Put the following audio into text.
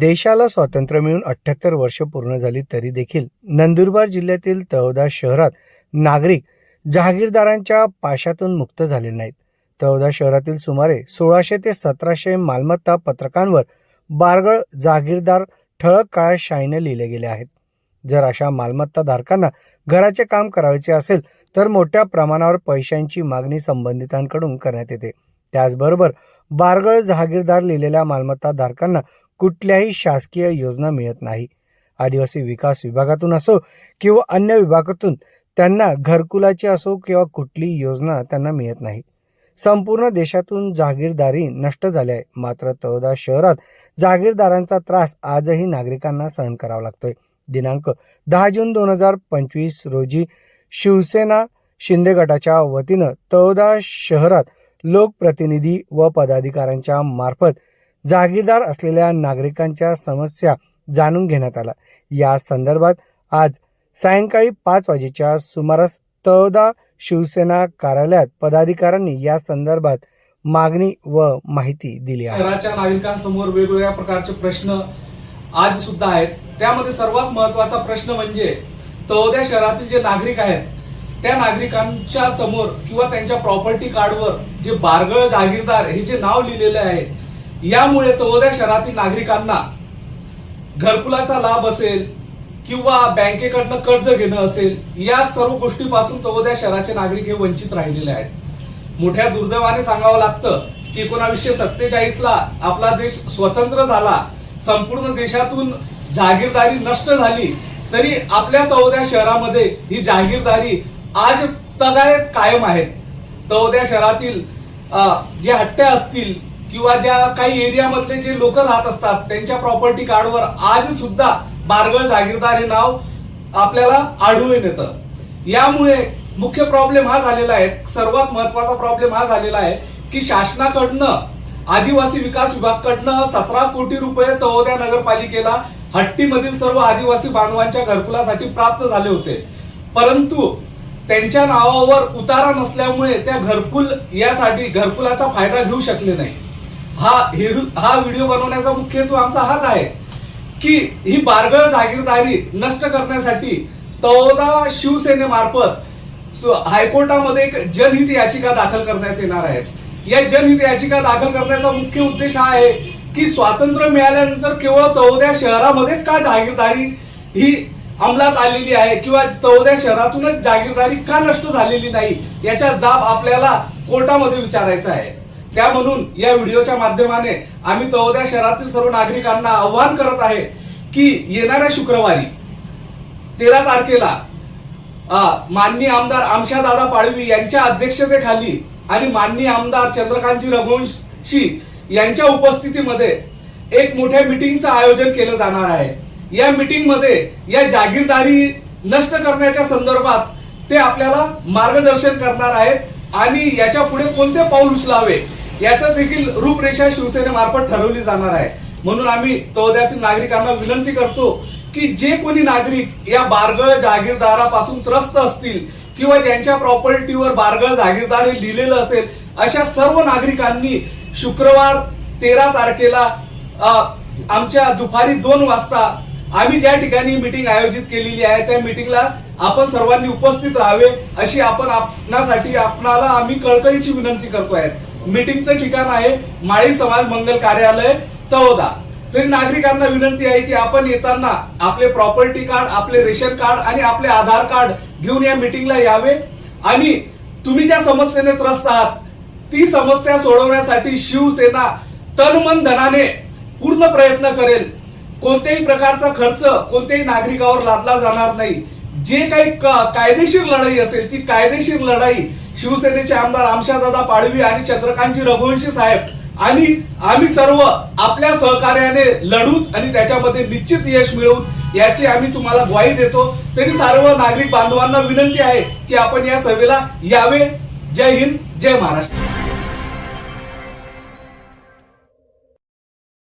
देशाला स्वातंत्र्य मिळून अठ्ठ्याहत्तर वर्ष पूर्ण झाली तरी देखील नंदुरबार जिल्ह्यातील तळोदा शहरात नागरिक जहागीरदारांच्या पाशातून मुक्त झाले नाहीत. तळोदा शहरातील सुमारे सोळाशे ते सतराशे मालमत्ता पत्रकांवर बारगळ जहागीरदार ठळक काळ्या शाईने लिहिले गेले आहेत. जर अशा मालमत्ता धारकांना घराचे काम करायचे असेल तर मोठ्या प्रमाणावर पैशांची मागणी संबंधितांकडून करण्यात येते. त्याचबरोबर बारगळ जहागीरदार लिहिलेल्या मालमत्ता धारकांना कुठल्याही शासकीय योजना मिळत नाही. आदिवासी विकास विभागातून असो किंवा अन्य विभागातून त्यांना घरकुलाची असो किंवा कुठलीही योजना त्यांना मिळत नाही. संपूर्ण देशातून जागीरदारी नष्ट झाली आहे मात्र तळोदा शहरात जागीरदारांचा त्रास आजही नागरिकांना सहन करावा लागतोय. दिनांक दहा जून दोन हजार पंचवीस रोजी शिवसेना शिंदे गटाच्या वतीनं तळोदा शहरात लोकप्रतिनिधी व पदाधिकाऱ्यांच्या मार्फत जागीरदार असलेल्या नागरिकांच्या समस्या जाणून घेण्यात आला. या संदर्भात आज सायंकाळी पाच वाजेच्या सुमारास तळोदा शिवसेना कार्यालयात पदाधिकाऱ्यांनी या संदर्भात मागणी व माहिती दिली आहे. शहराच्या नागरिकांसमोर वेगवेगळ्या प्रकारचे प्रश्न आज सुद्धा आहेत. त्यामध्ये सर्वात महत्त्वाचा प्रश्न म्हणजे तळोद्या शहरातील जे नागरिक आहेत त्या नागरिकांच्या समोर किंवा त्यांच्या प्रॉपर्टी कार्डवर जे बारगळ जागीरदार हे जे नाव लिहिलेलं आहे यामुळे तळोद्या शहरातील नागरिकांना घरकुलाचा लाभ असेल किंवा बँकेकडनं कर्ज घेणं असेल या सर्व गोष्टीपासून तळोद्या शहराचे नागरिक हे वंचित राहिलेले आहेत. मोठ्या दुर्दैवाने सांगावं लागतं की एकोणावीसशे सत्तेचाळीस ला आपला देश स्वतंत्र झाला संपूर्ण देशातून जागीरदारी नष्ट झाली तरी आपल्या तळोद्या शहरामध्ये ही जागीरदारी आज तगायत कायम आहेत तळोद्या शहरातील जे हट्ट्या असतील किंवा ज्या काही एरियामधले जे लोक राहत असतात त्यांच्या प्रॉपर्टी कार्डवर आज सुद्धा बारगळ जागीरदार हे नाव आपल्याला आढळून येतं. यामुळे मुख्य प्रॉब्लेम हा झालेला आहे सर्वात महत्त्वाचा प्रॉब्लेम हा झालेला आहे की शासनाकडनं आदिवासी विकास विभागकडनं सतरा कोटी रुपये तळोद्या नगरपालिकेला हट्टीमधील सर्व आदिवासी बांधवांच्या घरकुलासाठी प्राप्त झाले होते. परंतु त्यांच्या नावावर उतारा नसल्यामुळे त्या घरकुल यासाठी घरकुलाचा फायदा घेऊ शकले नाही. हा हेतू- हा व्हिडिओ बनवण्याचा मुख्य हेतू आमचा हाच आहे की ही बारगळ जागीरदारी नष्ट करण्यासाठी तौदा शिवसेनेमार्फत हायकोर्टामध्ये एक जनहित याचिका दाखल करण्यात येणार आहे. या जनहित याचिका दाखल करण्याचा मुख्य उद्देश हा आहे की स्वातंत्र्य मिळाल्यानंतर केवळ तौद्या शहरामध्येच का जागीरदारी ही अंमलात आलेली आहे किंवा तौद्या शहरातूनच जागीरदारी का नष्ट झालेली नाही याचा जाब आपल्याला कोर्टामध्ये विचारायचा आहे. त्या म्हणून या व्हिडिओच्या माध्यमाने आम्ही तळोद्या शहरातील सर्व नागरिकांना आव्हान करत आहे की येणाऱ्या शुक्रवारी तेरा तारखेला माननीय आमदार आमशा दादा पाडवी यांच्या अध्यक्षतेखाली आणि माननीय आमदार चंद्रकांतजी रघुवंशी यांच्या उपस्थितीमध्ये एक मोठ्या मिटिंगचं आयोजन केलं जाणार आहे. या मिटिंगमध्ये या जागीरदारी नष्ट करण्याच्या संदर्भात ते आपल्याला मार्गदर्शन करणार आहे आणि याच्यापुढे कोणते पाऊल उचलावे याचं देखील रूपरेषा शिवसेनेमार्फत ठरवली जाणार आहे. म्हणून आम्ही तळोद्यातील नागरिकांना विनंती करतो की जे कोणी नागरिक या बारगळ जागीरदारापासून त्रस्त असतील किंवा ज्यांच्या प्रॉपर्टीवर बारगळ जागीरदार हे लिहिलेलं असेल अशा सर्व नागरिकांनी शुक्रवार तेरा तारखेला आमच्या दुपारी दोन वाजता आम्ही ज्या ठिकाणी मिटिंग आयोजित केलेली आहे त्या मिटिंगला आपण सर्वांनी उपस्थित राहावे अशी आपण आपणासाठी आपणाला आम्ही कळकळीची विनंती करतो आहे मीटिंगचं ठिकाण आहे माळी समाज मंगल कार्यालय तळोदा. तरी नागरिकांना विनंती आहे की आपण येताना आपले प्रॉपर्टी कार्ड आपले रेशन कार्ड आणि आपले आधार कार्ड घेऊन या मिटिंगला यावे. आणि तुम्ही ज्या समस्येने त्रस्त आहात ती समस्या सोडवण्यासाठी शिवसेना तन मन धनाने पूर्ण प्रयत्न करेल. कोणत्याही प्रकारचा खर्च कोणत्याही नागरिकावर लादला जाणार नाही. जे काही कायदेशीर लढाई असेल ती कायदेशीर लढाई शिवसेनेचे आमदार आमशादादा पाडवी आणि चंद्रकांतजी रघुवंशी साहेब. आणि आम्ही सर्व आपल्या सहकार्याने लढूत आणि त्याच्यामध्ये निश्चित यश मिळवून याची आम्ही तुम्हाला ग्वाही देतो. तरी सर्व नागरिक बांधवांना विनंती आहे की आपण या सभेला यावे. जय हिंद जय महाराष्ट्र.